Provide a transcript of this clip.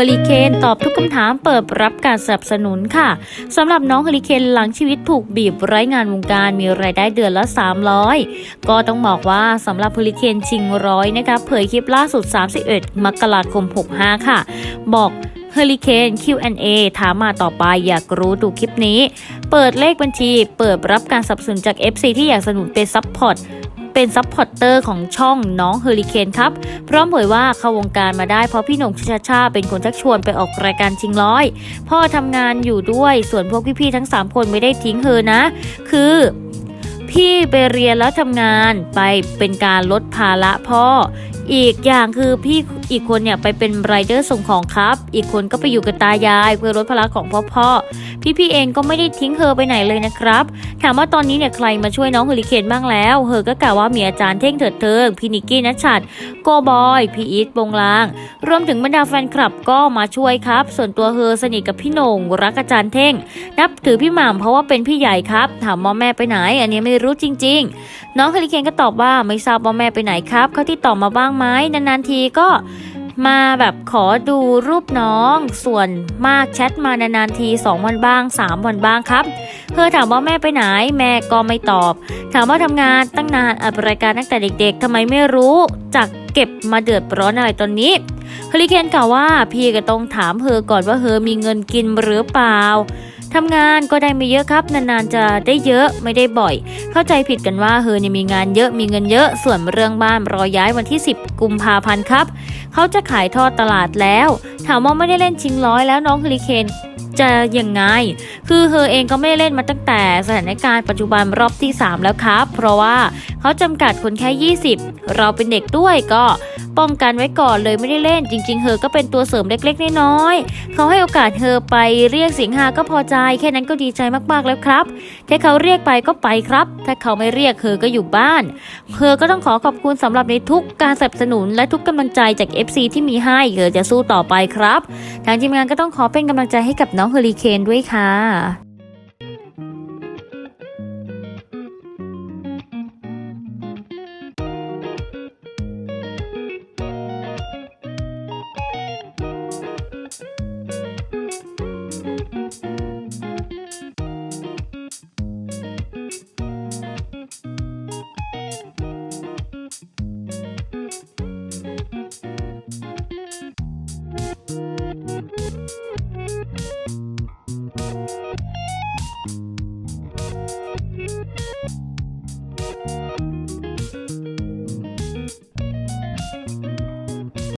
อริเคนตอบทุกคำถามเปิดรับการสนับสนุนค่ะสำหรับน้องเฮอริเคนหลังชีวิตถูกบีบไร้งานวงการมีรายได้เดือนละ 300 ก็ต้องบอกว่าสำหรับเฮอริเคนชิงร้อยนะคะเผยคลิปล่าสุด 31 มกราคม 65 ค่ะ บอกเฮอริเคน Q&A ถามมาต่อไปอยากรู้ดูคลิปนี้ เปิดเลขบัญชี เปิดรับการสนับสนุนจาก FC ที่อยากสนุนเป็นซัพพอร์ต เป็นซัพพอร์เตอร์ของช่องน้องเฮอริเคนครับ พร้อมเผยว่าเข้าวงการมาได้เพราะพี่หนุ่มชาชาเป็นคนชักชวนไปออกรายการชิงร้อย พ่อทำงานอยู่ด้วยส่วนพวกพี่ๆทั้ง 3 คนไม่ได้ทิ้งเธอนะ คือพี่ไปเรียนแล้วทำงานไปเป็นการลดภาระพ่อ อีกอย่างคือพี่ อีกคนเนี่ยไปเป็นไรเดอร์ส่งของครับ อีกคนก็ไปอยู่กับตายายเพื่อลดภาระของพ่อพ่อ พี่ๆเองก็ไม่ได้ทิ้งเธอไปไหนเลยนะครับ ถามว่าตอนนี้เนี่ยใครมาช่วยน้องเฮอริเคนบ้างแล้ว เธอก็กล่าวว่ามีอาจารย์เท่งเถิดเทิงพี่นิกกี้นัชชัดโกบอยพี่อีทวงลาง รวมถึงบรรดาแฟนคลับก็มาช่วยครับ ส่วนตัวเธอสนิทกับพี่หนงรักอาจารย์เท่ง นับถือพี่หม่ำเพราะว่าเป็นพี่ใหญ่ครับ ถามว่าแม่ไปไหน อันนี้ไม่รู้จริง ๆ น้องเฮอริเคนก็ตอบว่าไม่ทราบว่าแม่ไปไหนครับเขาที่ตอบมาบ้างไหมนานๆทีก็ มาแบบขอดูรูปน้อง ส่วนมากแชทมานานๆที 2 วันบ้าง 3 วันบ้างครับ เธอถามว่าแม่ไปไหน แม่ก็ไม่ตอบ ถามว่าทำงานตั้งนานอัดรายการตั้งแต่เด็กๆทำไมไม่รู้จักเก็บมาเดือดร้อนอะไรตอนนี้เฮลิเคนกล่าวว่าพี่ก็ต้องถามเธอก่อนว่าเธอมีเงินกินหรือเปล่า ทำงานก็ได้ไม่เยอะครับ นานๆจะได้เยอะไม่ได้บ่อย เข้าใจผิดกันว่าเธอเนี่ยมีงานเยอะมีเงินเยอะ ส่วนเรื่องบ้านรอย้ายวันที่ 10 กุมภาพันธ์ครับ เขาจะขายทอดตลาดแล้ว ถามว่าไม่ได้เล่นชิงร้อยแล้วน้องฮลิเคนจะยังไง คือเธอเองก็ไม่เล่นมาตั้งแต่สถานการณ์ปัจจุบันรอบที่ 3 แล้วครับ เพราะว่า เขาจำกัดคนแค่ 20 เราเป็นเด็กด้วยก็ป้องกันไว้ก่อนเลยไม่ได้เล่น จริง ๆ เธอก็เป็นตัวเสริมเล็กๆน้อยๆเขาให้โอกาสเธอไปเรียกสิงหาก็พอใจ แค่นั้นก็ดีใจมากๆแล้วครับถ้าเขาเรียกไปก็ไปครับ ถ้าเขาไม่เรียกเธอก็อยู่บ้าน เธอก็ต้องขอขอบคุณสำหรับในทุกการสนับสนุนและทุกกำลังใจจาก FC ที่มีให้เธอจะสู้ต่อไปครับ ทางทีมงานก็ต้องขอเป็นกำลังใจให้กับน้องเฮอริเคนด้วยค่ะ